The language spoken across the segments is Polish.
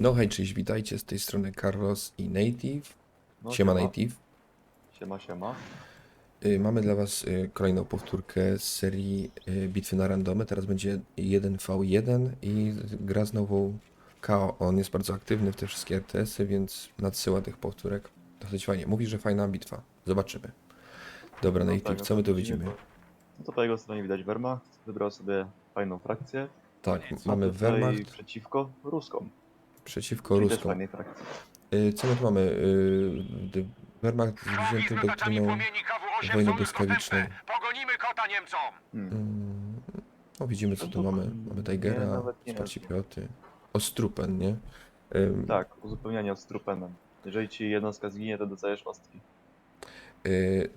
No hej, cześć, witajcie z tej strony Carlos i Native. No, Siema Native. Siema, siema. Y, Mamy dla was y, kolejną powtórkę z serii y, Bitwy na randomy. Teraz będzie 1v1 i gra znowu KO. On jest bardzo aktywny w te wszystkie RTS-y, więc nadsyła tych powtórek. Dosyć fajnie. Mówi, że fajna bitwa. Zobaczymy. Dobra, No Native, tak, co my tu widzimy. No to po jego stronie widać Wehrmacht. Wybrał sobie fajną frakcję. Tak, mamy tutaj Wehrmacht przeciwko Ruskom. przeciwko Czyli też Ruskom. fajnej frakcji. Y, Co my tu mamy? Y, d- Wehrmacht z wziętą doktryną wojny błyskawicznej. Pogonimy kota Niemcom! Hmm. Mm, No widzimy co tu mamy. Mamy Nie, Tigera, nawet nie wsparcie wiem. pioty. Ostrupen, nie? Ym, Tak, uzupełnianie z trupenem. Jeżeli ci jednostka zginie, to dostajesz ostki. y,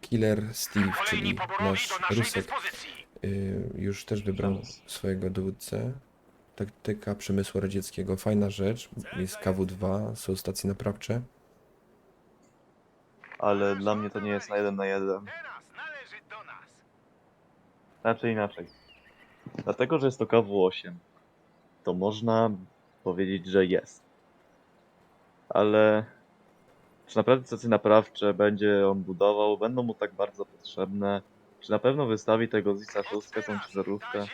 Killer Steve, czyli nasz Rusek, y, już też wybrał swojego dowódcę. Taktyka przemysłu radzieckiego, fajna rzecz. Jest KW2, są stacje naprawcze. Ale dla mnie to nie jest na jeden na jeden. Znaczy inaczej. Dlatego, że jest to KW8, to można powiedzieć, że jest. Ale czy naprawdę stacje naprawcze będzie on budował? Będą mu tak bardzo potrzebne? Czy na pewno wystawi tego Zisa 6, tą ciężarówkę?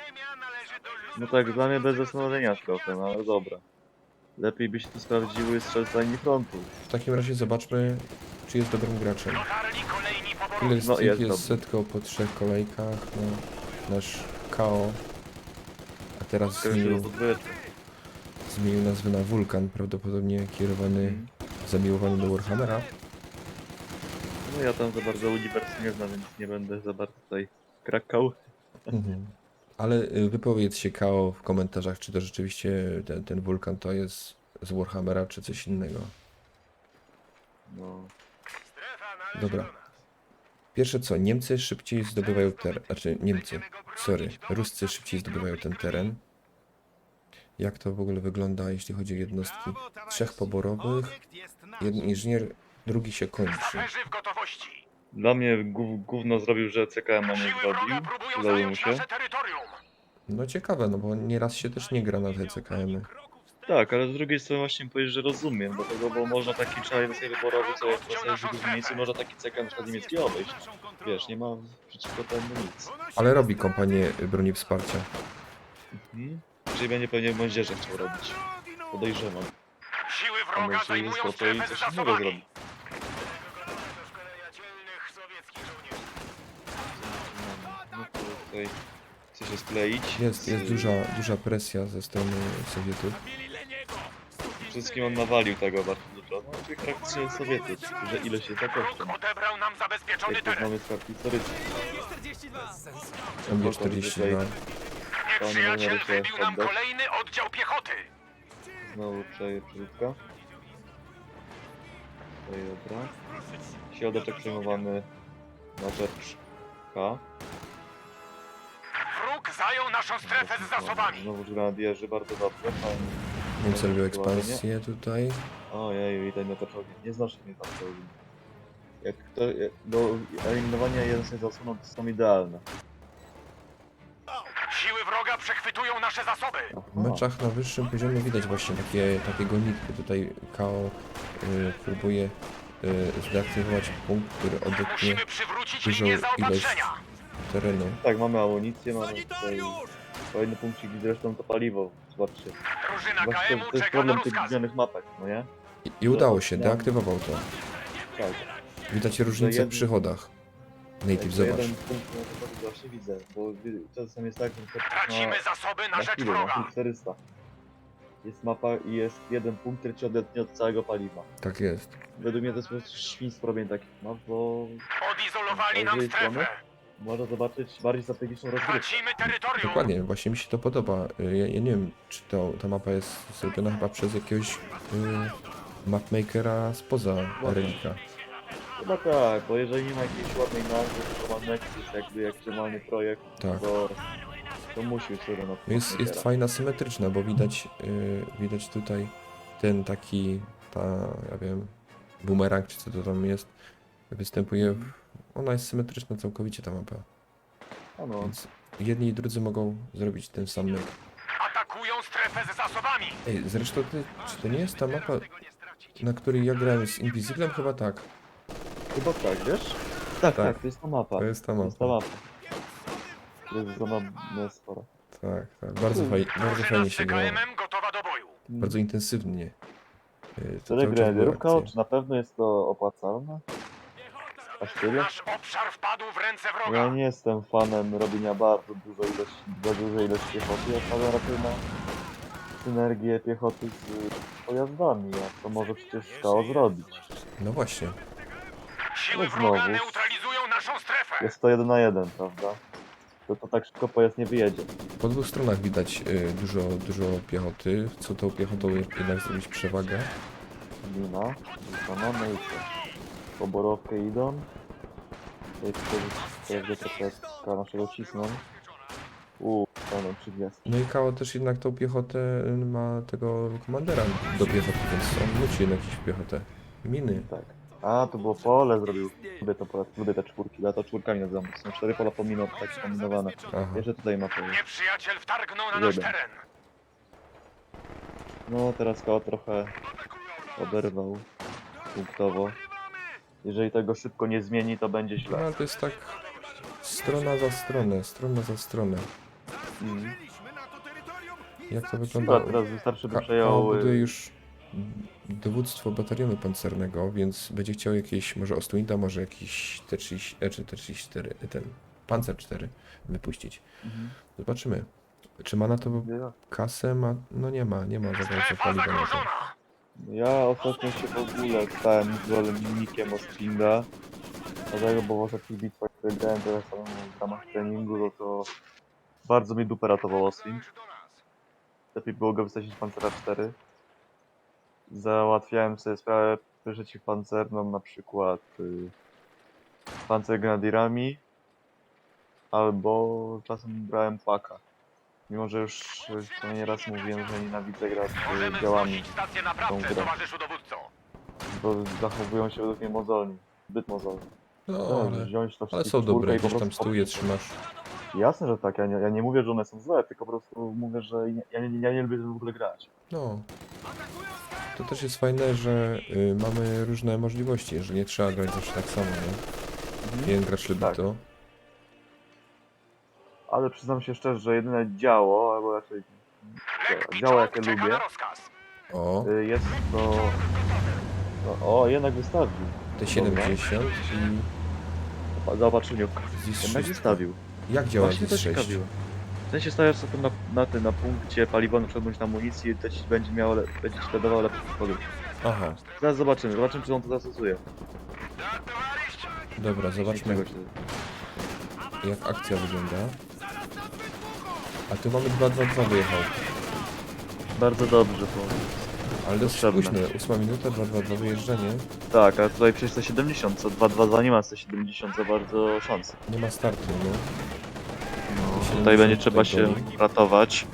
No tak, dla mnie bez zastanowienia trochę, no ale dobra. Lepiej by się tu sprawdziły strzelca linii frontu. W takim razie zobaczmy, czy jest dobrym graczem. Poborowi! Killer No, jest jest, dobry. setką po trzech kolejkach. No, nasz KO. A teraz zmienił, zmienił nazwę na Wulkan, prawdopodobnie kierowany, Mhm. Zamiłowany do Warhammera. No ja tam za bardzo uniwersum nie znam, więc nie będę za bardzo tutaj krakał. Mhm. Ale y, wypowiedz się KO w komentarzach, czy to rzeczywiście ten, ten wulkan to jest z Warhammera, czy coś innego. No. Dobra. Pierwsze co, Niemcy szybciej zdobywają teren, znaczy Niemcy, sorry, Ruscy szybciej zdobywają ten teren. Jak to w ogóle wygląda, jeśli chodzi o jednostki? Trzech poborowych, jeden inżynier, drugi się kończy. W gotowości! Dla mnie gó- gówno zrobił, że CKM nie Siły zrobił. wroga próbują Udało mu zająć się. nasze terytorium! No ciekawe, no bo nieraz się też nie gra na te CKM-y. Tak, ale z drugiej strony właśnie powiedzieć, że rozumiem, dlatego, bo można taki czaj sobie wyborowy, co w miejscu, można taki CKM na przykład niemiecki obejść. Wiesz, nie ma przeciwko temu nic. Ale robi kompanię broni wsparcia. Mhm. Jeżeli będzie pewnie w moździerze chciał robić. Podejrzewam. A wroga może zajmują jest to i strefę z coś innego zrobi. No to tutaj chce się skleić. Jest, jest duża, duża presja ze strony Sowietów. Wszystkim on nawalił tego bardzo dużo. No, tych frakcji Sowietów, że ile się Wróg kosztą. odebrał nam zabezpieczony Jak to teren! znamy z karty historycznej. MG 42. Nieprzyjaciel się wybił nam oddać. kolejny oddział piechoty! Znowu przeje przerzutka. Tutaj dobra. Środeczek przejmowany na rzecz K. Wróg zajął naszą strefę z zasobami! Znowu grenadierzy, bardzo dobrze. Fajnie. Robią Aktualnie. ekspansję tutaj. Ojej, i ten metaczogi. Nie znoszę mnie tam. Jak to, jak, do eliminowania jeden z zasłoną to są idealne. Przechwytują nasze zasoby! W meczach na wyższym poziomie widać właśnie takie, takie gonitwy. Tutaj KO y, próbuje y, zdeaktywować punkt, który odetnie Musimy przywrócić dużą linię ilość zaopatrzenia! terenu. Tak, mamy amunicję, mamy tutaj kolejny punkcik, zresztą to paliwo. Zobaczcie. Drużyna Właśnie KM-u to jest czeka na problem tych rozkazy! zbliżonych mapek, no nie? I, I udało się, deaktywował to. Tak. Widać różnicę w jeden- przychodach. Native, zobacz. Jeden punkt na to właśnie widzę, bo czasem jest tak, że Tracimy zasoby na na rzecz chwilę, na wroga! 400. Jest mapa i jest jeden punkt, który ci odetnie od całego paliwa. Tak jest. Według mnie to jest po prostu świństwo robienie takich map, bo Odizolowali nam strefę! można zobaczyć bardziej strategiczną rozgrywkę. Tracimy terytorium! Dokładnie, właśnie mi się to podoba. Y, Ja, ja nie wiem, czy to, ta mapa jest zrobiona chyba przez jakiegoś y, mapmakera spoza Relika. Chyba tak, bo jeżeli nie ma jakiejś ładnej nazwy, tylko ma Nexus jakby jak normalny projekt, Tak. to, to musi być sobie na No Jest, jest fajna, symetryczna, bo widać, y, widać tutaj ten taki, ta, ja wiem, bumerang, czy co to tam jest, występuje. W, ona jest symetryczna całkowicie ta mapa. Ano, Więc jedni i drudzy mogą zrobić ten sam myk. Atakują strefę z zasobami. Ej, zresztą ty, czy to nie jest ta mapa, na której ja grałem z Invisiblem? Chyba tak. Chyba tak, wiesz? Tak, Tak. tak, to jest ta mapa. To jest ta To jest ta mapa. mapa. To jest za mapa spora. Tak, tak. Bardzo, faj, bardzo fajnie się grało. CKM-em gotowa do boju. Bardzo intensywnie. Yy, to Tyle cały czas były grenadierówka, akcje. czy na pewno jest to opłacalne? Aż tyle? Nasz obszar wpadł w ręce Ja wroga. nie jestem fanem robienia bardzo dużo ilości, za dużej ilości piechoty. Ja stawiam raczej na synergię piechoty z pojazdami, a to może przecież skało zrobić. No właśnie. Siły No wroga znowu. neutralizują naszą strefę. Jest to jeden na jeden, prawda? To, to tak szybko pojazd nie wyjedzie. Po dwóch stronach widać yy, dużo, dużo piechoty. Co tą piechotą jednak zrobić przewagę. Lina, wykonane i co? Poborowkę idą. Tutaj wtedy trochę naszego cisną. Uuu, pełną 30. No i Kao też jednak tą piechotę y, ma tego komandera do piechoty, więc on musi jednak iść w piechotę. Miny. Tak. A, to było pole zrobił. Lubię to pole, lubię te czwórki, ja to czwórkami nazywam. To są cztery pola pomino, tak kombinowane. Aha. Jeszcze tutaj ma pole. Nieprzyjaciel wtargnął na nasz Jeden. teren. No, teraz koło trochę oberwał punktowo. Jeżeli tego szybko nie zmieni, to będzie No źle. ale to jest tak strona za stronę, strona za stronę. Mm. Jak to Chyba wygląda? teraz wystarczy, by Ka- przejął... buduje y, już dowództwo batalionu pancernego, więc będzie chciał jakieś, może Ostwinda, może jakiś T30, e, czy T34, e, ten Panzer 4 wypuścić. Mhm. Zobaczymy. Czy ma na to kasę? Ma... No nie ma, nie ma za bardzo paliwa na to. Ja ostatnio się w ogóle stałem zwolennikiem Ostringa. Dlatego, bo w ostatnich bitwach, które grałem teraz tam w ramach treningu, no to bardzo mi dupę ratował Ostring. Lepiej było go wysadzić Pancera 4. Załatwiałem sobie sprawę przeciwpancerną, na przykład y, pancer grenadierami, albo czasem brałem paka. Mimo, że już y, co nieraz mówiłem, że nienawidzę grać Możemy y, działami wznosić stację tą grę. towarzyszu dowódco. bo zachowują się według mnie mozolnie. Zbyt mozolnie. No ale, wziąć to ale są czwórkę dobre, i po gdzieś tam z prostu- tyłu je trzymasz. Jasne, że tak, ja nie, ja nie mówię, że one są złe, tylko po prostu mówię, że nie- ja nie, ja nie lubię w ogóle grać. No. To też jest fajne, że y, mamy różne możliwości, że nie trzeba grać zawsze tak samo, nie? Jeden gracz lubi Tak. to. Ale przyznam się szczerze, że jedyne działo, albo raczej działo jakie lubię. O, y, jest to... No, o, jednak wystawił. T70 i Pa- Zaopatrzeniówka. ZIS Jednak 300. wystawił. Jak działa Właśnie to ZIS 6? ciekawiło. Sensie stawiasz sobie na, na tym, na punkcie paliwa, na przykład bądź na amunicji i to ci będzie miało, le- będzie ci dawało lepszy produkt. Aha, Zaraz zobaczymy, zobaczymy czy on to zastosuje. dobra, zobaczmy się- jak akcja wygląda. A tu mamy 2-2-2 wyjechał. Bardzo dobrze to. Ale dosyć Potrzebne. późno, 8 minuta, 2-2-2 wyjeżdżanie. Tak, a tutaj przecież 170, co 222 nie ma 170 za bardzo szans. Nie ma startu, no. No, tutaj będzie trzeba się ratować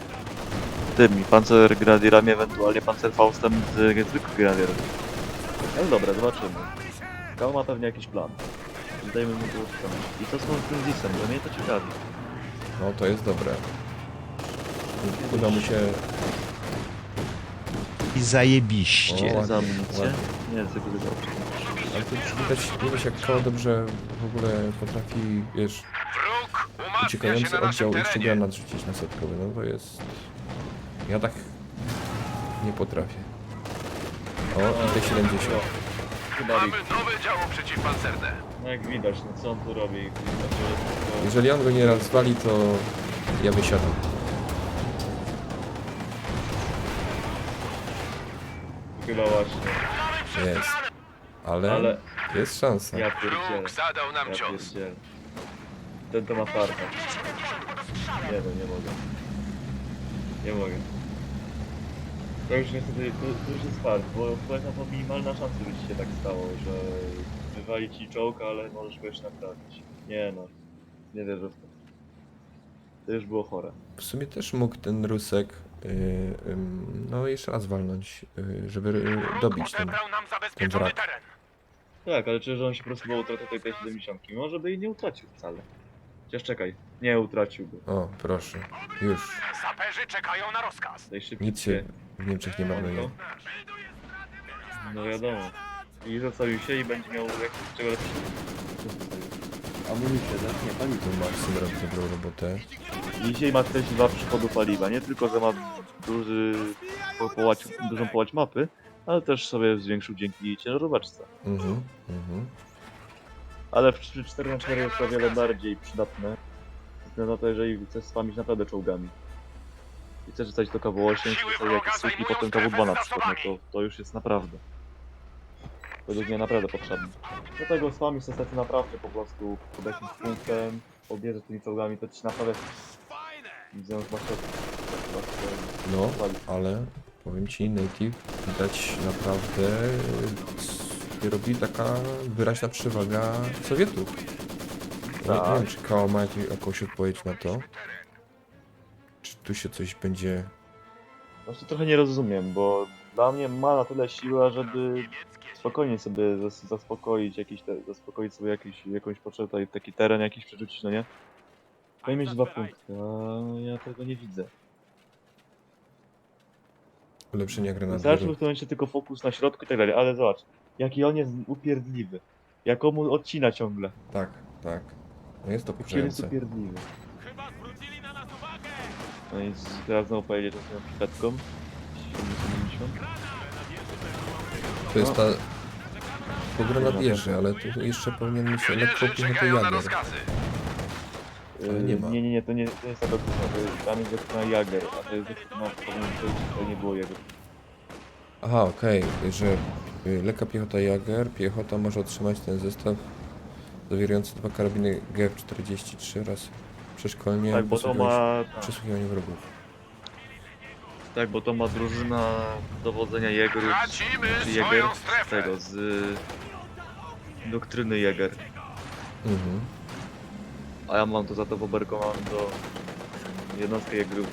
tymi pancer grenadierami, ewentualnie pancerfaustem z zwykłych grenadierów. Ale dobra, zobaczymy. Kał ma pewnie jakiś plan. Dajmy mu to utrzymać. I to z tym Zisem, bo mnie to ciekawi. No to jest dobre. Uda mu się... I zajebiście. O, ładnie, za amunicję? ładnie. Nie, tylko dobrze. Ale tu widać, wiesz jak Kao dobrze w ogóle potrafi, wiesz, uciekający oddział jeszcze granat rzucić na setkowy, no to jest... Ja tak nie potrafię. O, i T70. Chyba Mamy nowe działo przeciwpancerne. No jak widać, no co on tu robi? Jeżeli on go nie rozwali, to ja wysiadam. Chyba właśnie. Jest. Ale, Ale jest szansa. ja pierdzielę. Wróg zadał nam Ja cios. pierdzielę. Ten to ma farta. Nie no, nie mogę. Nie mogę. To już niestety, to, to już jest fart, bo jest na to minimalna szansa, żeby ci się tak stało, że wywali ci czołg, ale możesz go jeszcze naprawić. Nie no, nie wierzę w to. To już było chore. W sumie też mógł ten Rusek, yy, ym, no jeszcze raz walnąć, yy, żeby yy, dobić ten. odebrał nam zabezpieczony wrak. teren. Tak, ale czy że on się po prostu bo utracił tej T70? Może by jej nie utracił wcale. Chociaż czekaj, Nie utracił go. O, proszę. Już. Saperzy czekają na rozkaz. Najszybciej. Nic się w Niemczech nie marnuje. No wiadomo. I zostawił się i będzie miał jak czego lepszego. Amunicję, tak? Nie, paliwo. Tu Maxim robi dobrą robotę. Dzisiaj ma 42 przychodu paliwa. Nie tylko, że ma duży, po, połać, dużą połać mapy, ale też sobie zwiększył dzięki ciężaróweczce. Mhm, mhm. Ale w 4 na 4 jest to o wiele bardziej przydatne. Ze względu na to, jeżeli chcesz spamić naprawdę czołgami. I chcesz rzucać to KW8, Siły chcesz jakieś suki, potem strefę KW2 na przykład, no to, to już jest naprawdę. Według mnie naprawdę potrzebne. Do tego spamisz niestety naprawdę po prostu pod jakimś punktem, obierzesz tymi czołgami, to ci naprawdę widzę chyba się No, ale powiem ci, Native widać naprawdę y, robi taka wyraźna przewaga Sowietów. Nie, nie Tak. wiem, czy Kao ma jakąś- jakąś odpowiedź na to. Czy tu się coś będzie... Właśnie trochę nie rozumiem, bo dla mnie ma na tyle siłę, żeby spokojnie sobie zas- zaspokoić jakiś te, zaspokoić sobie jakiś, jakąś potrzebę, taki teren jakiś przerzucić, no nie? I mieć dwa punkty, a ja tego nie widzę. Ulepszenia Wystarczy w granatów. tym momencie tylko fokus na środku i tak dalej, ale zobacz, jaki on jest upierdliwy. Jak on mu odcina ciągle. Tak, tak. No jest to Jaki on jest upierdliwy. No i z- teraz znowu pojedzie tą swoją pipetką. 70. To jest No. ta... To granat jeży, ale tu jeszcze powinien mieć Żołnierze czekają na Jager. rozkazy. Ale nie Yy, ma. Nie, nie, nie, to nie, to nie jest ta doktrina, to jest, tam jest doktrina Jager, a to jest doktrina, powinien być, to nie było jego. Aha, okej, że y, lekka piechota Jager, piechota może otrzymać ten zestaw zawierający dwa karabiny GF-43 oraz przeszkolenie Tak, bo to ma, tak, przesłuchiwanie wrogów. tak, bo to ma drużyna dowodzenia Jägerów, Tracimy czy swoją Jäger, z strefę. tego, z y, doktryny Jäger. Mhm. A ja mam to za to w Oberkommando, jednostkę Jägerów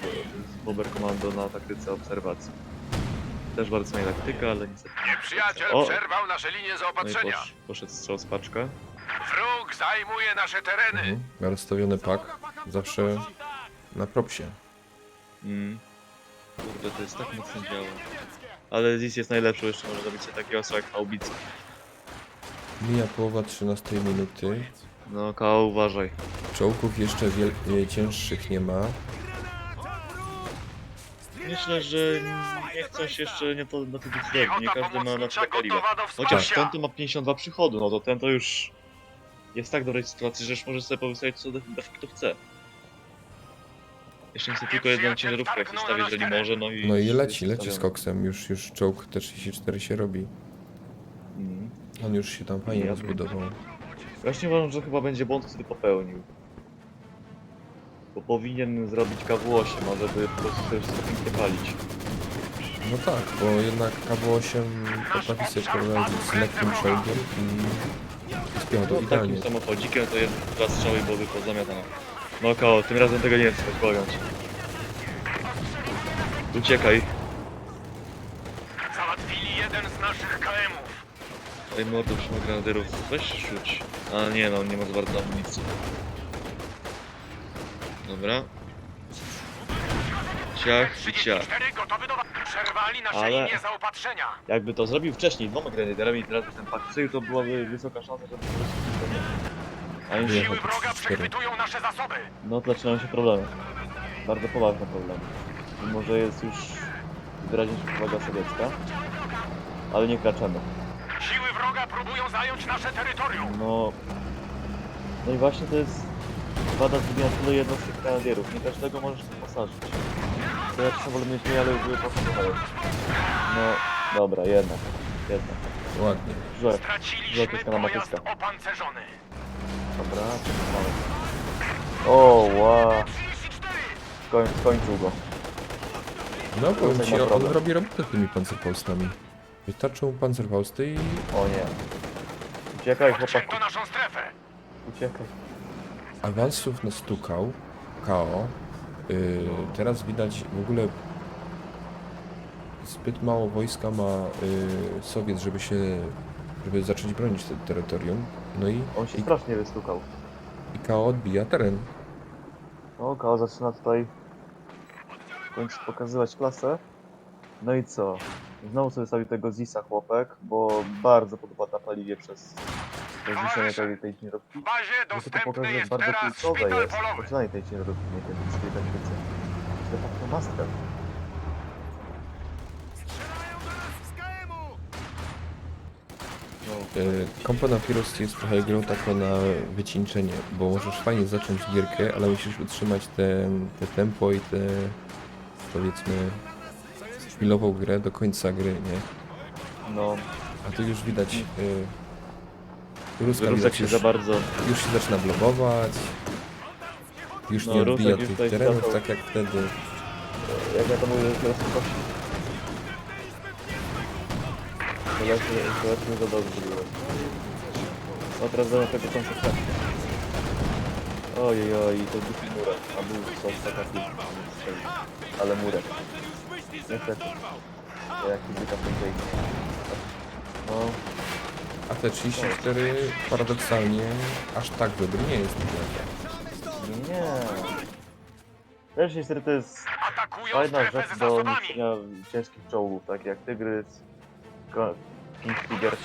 z Oberkommando na taktyce obserwacji. Też bardzo fajna taktyka, ale niestety... Nieprzyjaciel O! przerwał nasze linie No i zaopatrzenia. posz, poszedł strzał z paczka. Wróg zajmuje nasze tereny. Mhm. Rozstawiony pak zawsze na propsie. Mm. Kurde, to jest tak mocno działa. Ale Zis jest najlepszy, jeszcze może zrobić sobie takiego osła jak haubica. Mija połowa 13 minuty. No, Kao, uważaj. Czołgów jeszcze wiel- e, cięższych nie ma. Myślę, że nie chcą się jeszcze nie tyle cudownie. Nie każdy ma na tyle do Chociaż ten to ma 52 przychodu, no to ten to już jest w tak dobrej sytuacji, że już może sobie powystawić co kto chce. Jeszcze chcę tylko jedną ciężarówkę jak jeżeli może, no i... No i leci, leci z koksem. Już, już czołg T-34 się robi. Mm. On już się tam fajnie Ja rozbudował. Właśnie uważam, że chyba będzie błąd, który popełnił. Bo powinien zrobić KW8, a żeby po prostu też pięknie palić. No tak, bo jednak KW8 potrafi sobie poradzić z lekkim czołgiem i z piechotą No, idealnie. takim samochodzikiem to jeden, dwa strzały i byłoby pozamiatane. No koło, tym razem tego nie chcę pojąć. Uciekaj. Załatwili jeden z naszych KM-ów. Ej mordo, trzyma grenadierów. Weź rzuć. A nie no, nie ma za bardzo amunicji. Dobra. Ciach i ciach. 34 gotowy do... Przerwali nasze Ale- linie zaopatrzenia. Jakby to zrobił wcześniej dwoma grenadierami i teraz ten pak strzelił, to byłaby wysoka szansa, żeby po prostu to nie. A się... Siły wroga przechwytują nasze zasoby. No to zaczynają się problemy. Bardzo poważne problemy. Mimo, że jest już wyraźnie się przewaga sowiecka. Ale nie kraczemy. Siły wroga próbują zająć nasze terytorium. No... No i właśnie to jest wada zrobienia tyle jednostek grenadierów. Nie każdego możesz wyposażyć. To ja czasem wolę mieć mniej, ale wyposażone. No, dobra, jednak. Jednak. Ładnie. Że, Straciliśmy Żołnierska na pojazd opancerzony. dobra, czekamy. O, wow. Skoń, skończył go. No powiem tak ci, on robi robotę tymi pancerfaustami. Wystarczą pancerfausty i O nie. Uciekaj. Odcięto naszą strefę. Uciekaj. awansów nastukał. KO. Yy, teraz widać w ogóle zbyt mało wojska ma yy, Sowiet, żeby się żeby zacząć bronić te terytorium. No i, On się i, strasznie wystukał. i KO odbija teren. O, Kao zaczyna tutaj w końcu pokazywać klasę. No i co? Znowu sobie stawił tego Zisa chłopek, bo bardzo podoba na paliwie przez rozliczenie tej, tej ciężarówki. Bazie Że to jak jest bardzo teraz kluczowe szpital jest polowy. posiadanie tej ciężarówki, nie wiem, czy tak więcej. De facto master. No, Y, Kompo na Heroes jest trochę grą taką na wycieńczenie, bo możesz fajnie zacząć gierkę, ale musisz utrzymać ten, te tempo i te powiedzmy chwilową grę do końca gry, nie? no A tu już widać y, Ruska Rusek widać się już, za bardzo już się zaczyna blokować, już No, nie Rusek odbija już tych tutaj terenów zaczął- tak jak wtedy. jak ja to mówię, teraz kości. To lepiej za dobrze było. No teraz będą tego konsekwencje. Ojej, oj, to dupi murek, a był coś taki strzelił. Ale murek. Niestety. To jak fizyka będzie No, A te 34 paradoksalnie aż tak dobry nie jest. nie. Też niestety to jest Atakują fajna strefę rzecz do zasobami. niszczenia ciężkich czołgów, tak jak Tygrys, Ko- King Tiger.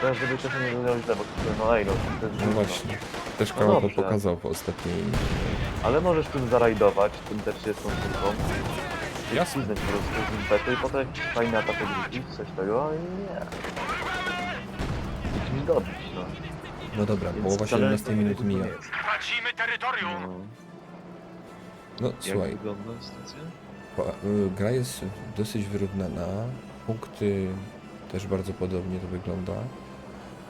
Teraz żeby też nie zrobić źle, bo to no ej, no, to jest No właśnie, też No Kawa to dobrze. pokazał po ostatniej. Ale możesz tym zarajdować, tym też jest tą sztuką. Jasne. Jasne. po prostu z impetu i potem fajny atak odrzucić, coś tego i nie. I dobić, no. No dobra, Więc połowa wcale 17 minut to nie mija. jest. Tracimy terytorium. No. No Jak słuchaj, wygląda sytuacja? po- y, gra jest dosyć wyrównana, punkty też bardzo podobnie to wygląda.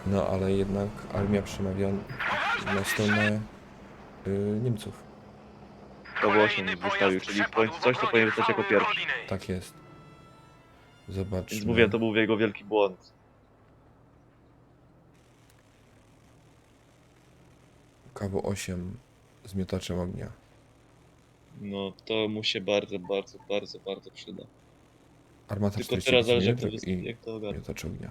No ale jednak armia przemawia na stronę y, Niemców. Nie pojazd wystawił, czyli końcu coś, co powinien zostać jako pierwszy. Tak jest. Zobaczmy. Więc mówię, to był jego wielki błąd. Kawo 8 z miotaczem ognia. No, to mu się bardzo, bardzo, bardzo, bardzo przyda. Armata Tylko 40 teraz zależy, jak to, mm i jak to ogarnie. miotacz ognia.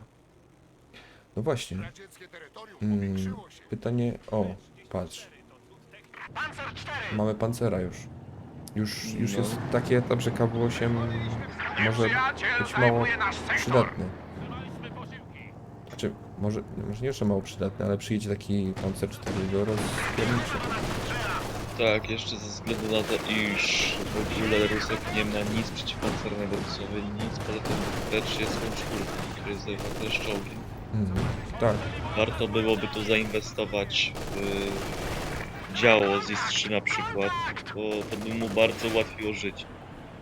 No właśnie. Radzieckie terytorium Mm, powiększyło się. pytanie. O, patrz. Panzer 4. Mamy pancera już. Już, już No. jest taki etap, że KW8 może być mało przydatny. Znaczy, może, może nie, że mało przydatny, ale przyjedzie taki pancer 4 go rozpierniczy. Tak, jeszcze ze względu na to, iż w ogóle Rusek nie ma nic przeciwpancernego w sobie, nic poza tym T-34, który jest też czołgiem. Mhm. Tak, Warto byłoby tu zainwestować w działo z IS-3 na przykład, bo to by mu bardzo ułatwiło życie.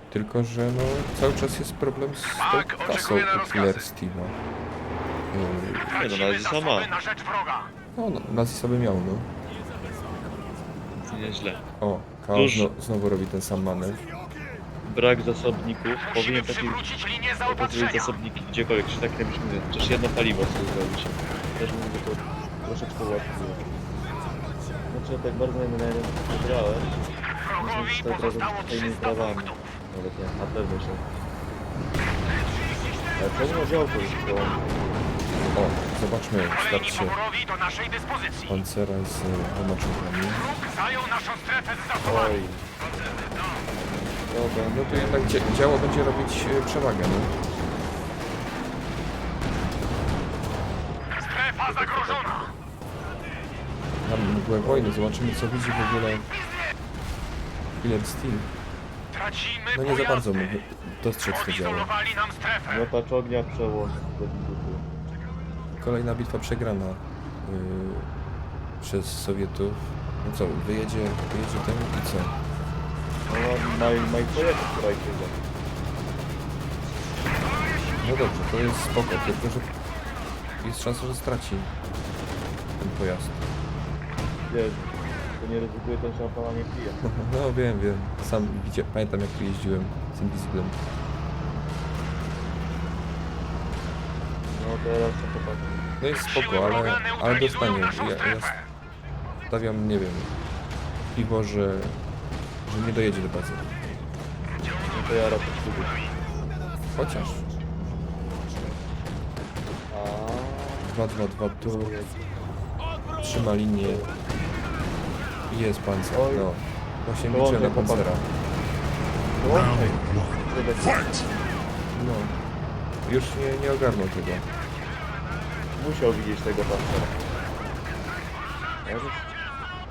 tylko że no cały czas jest problem z tą Tak, kasą rozkazy. Killer Steve'a. Nie no, nawet sama. No, no, nas sobie miał, no. Nieźle. O, Kao znowu robi ten sam manewr. Brak zasobników, powinien taki zaopatrzenia. zasobniki gdziekolwiek, czy tak nie byśmy mówili, chociaż jedno paliwo sobie zrobić. Też mówię, to troszeczkę łatwiej. Znaczy, tak bardzo nie nie grałem. Wrogowi pozostało razem z swoimi 300 prawami. punktów. Nawet nie, na pewno się. Ale czemu na działko już to? O, zobaczmy Kolejni starcie poborowi do naszej dyspozycji. pancera z dwoma czołgami. Wróg zajął naszą strefę z zasobami. Oj. Dobra, No to jednak dzia- działo będzie robić y, przewagę, no. Mgłę wojny, zobaczymy co widzi w ogóle Killer Steel. Tracimy No nie za bardzo mógł dostrzec to działo. Nam strefę. miotacz ognia przełącz do widutu. Kolejna bitwa przegrana y, przez Sowietów. No co, wyjedzie, wyjedzie ten i co? No, ma, ma i projekty, która ich idzie. No dobrze, to jest spoko, tylko że jest szansa, że straci ten pojazd. Wiesz, to nie ryzykuje, to się pana nie pije. No wiem, wiem. Sam widzia, pamiętam jak tu jeździłem z Invisiblem. No teraz to popatrz. No jest spoko, ale, ale dostanie. Ja, ja stawiam, nie wiem, piwo, że, że nie dojedzie do bazy. No to ja raczej sztukę. Chociaż A 2-2-2 tu trzyma linię jest pancer. Oj. No. Właśnie Dołączaj, liczę na pancera. No. Już nie, nie ogarnął tego. Musiał widzieć tego pancera. Możesz?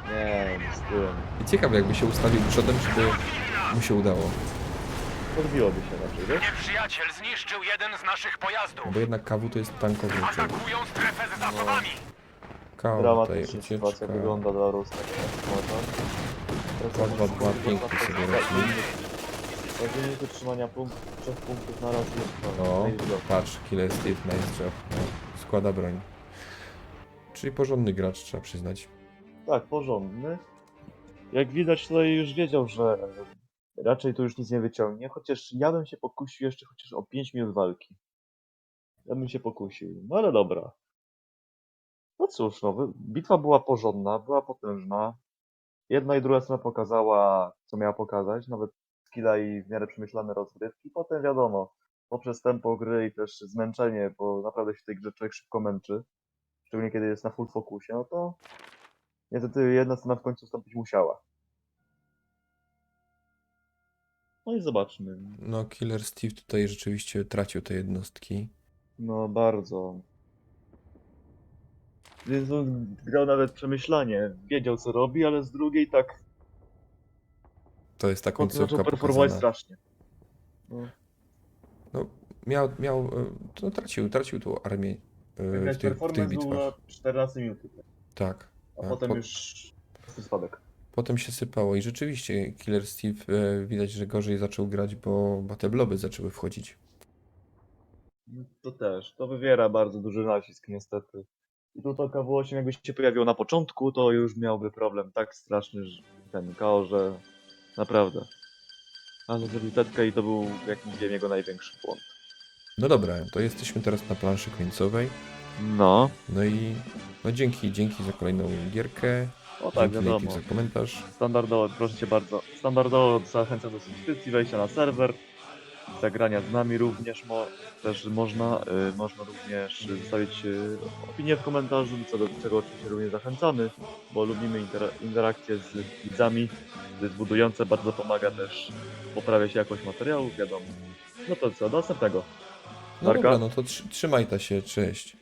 Nie, nie z tyłem. I ciekawe jakby się ustawił przodem, żeby mu się udało. Podbiłoby się raczej, wiesz? Nieprzyjaciel zniszczył jeden z naszych pojazdów. Bo jednak KW to jest tankowy czołg. Atakują strefę z zasobami. Tutaj Dramatycznie sytuacja ucieczka. wygląda dla Rusa. Dwa, dwa, dwa, pięknie sobie rośnie. Poziomie wytrzymania punktów, trzech punktów na raz jest to. O, jest blok. patrz, Killer Steve, nice job. No, składa broń. Czyli porządny gracz, trzeba przyznać. Tak, porządny. Jak widać tutaj już wiedział, że raczej tu już nic nie wyciągnie, chociaż ja bym się pokusił jeszcze chociaż o 5 minut walki. Ja bym się pokusił, no ale dobra. No cóż, no, wy- bitwa była porządna, była potężna. Jedna i druga strona pokazała, co miała pokazać, nawet skilla i w miarę przemyślane rozgrywki. Potem wiadomo, poprzez tempo gry i też zmęczenie, bo naprawdę się w tej grze człowiek szybko męczy, szczególnie kiedy jest na full fokusie, no to niestety jedna strona w końcu wstąpić musiała. No i zobaczmy. No, Killer Steve tutaj rzeczywiście tracił te jednostki. No bardzo. Więc on grał nawet przemyślanie. Wiedział co robi, ale z drugiej tak To jest ta zaczął końcówka performować pokazana. strasznie. No, No, miał, miał, e, no tracił, tracił tą armię e, w tych, w tych performance był bitwach. na 14 minut, Tak. a A potem po- już spadek. Potem się sypało i rzeczywiście Killer Steve e, widać, że gorzej zaczął grać, bo batebloby zaczęły wchodzić. No, To też, to wywiera bardzo duży nacisk niestety. I tu to KW8 jakby się pojawiło na początku, to już miałby problem tak straszny, że ten KO, że naprawdę. Ale zrobił tetkę i to był, jak mówiłem, jego największy błąd. No dobra, to jesteśmy teraz na planszy końcowej. No, No i no dzięki, dzięki za kolejną gierkę. o tak, dzięki wiadomo. Za komentarz. Standardowo, proszę cię bardzo, standardowo zachęcam do subskrypcji, wejścia na serwer, zagrania z nami również mo też można, y, można również zostawić y, opinię w komentarzu, co do czego oczywiście również zachęcamy, bo lubimy intera interakcje z widzami, to jest budujące, bardzo pomaga też poprawiać jakość materiału, wiadomo. No to co, do następnego. No Marka? dobra, no to trzy- trzymaj ta się, cześć.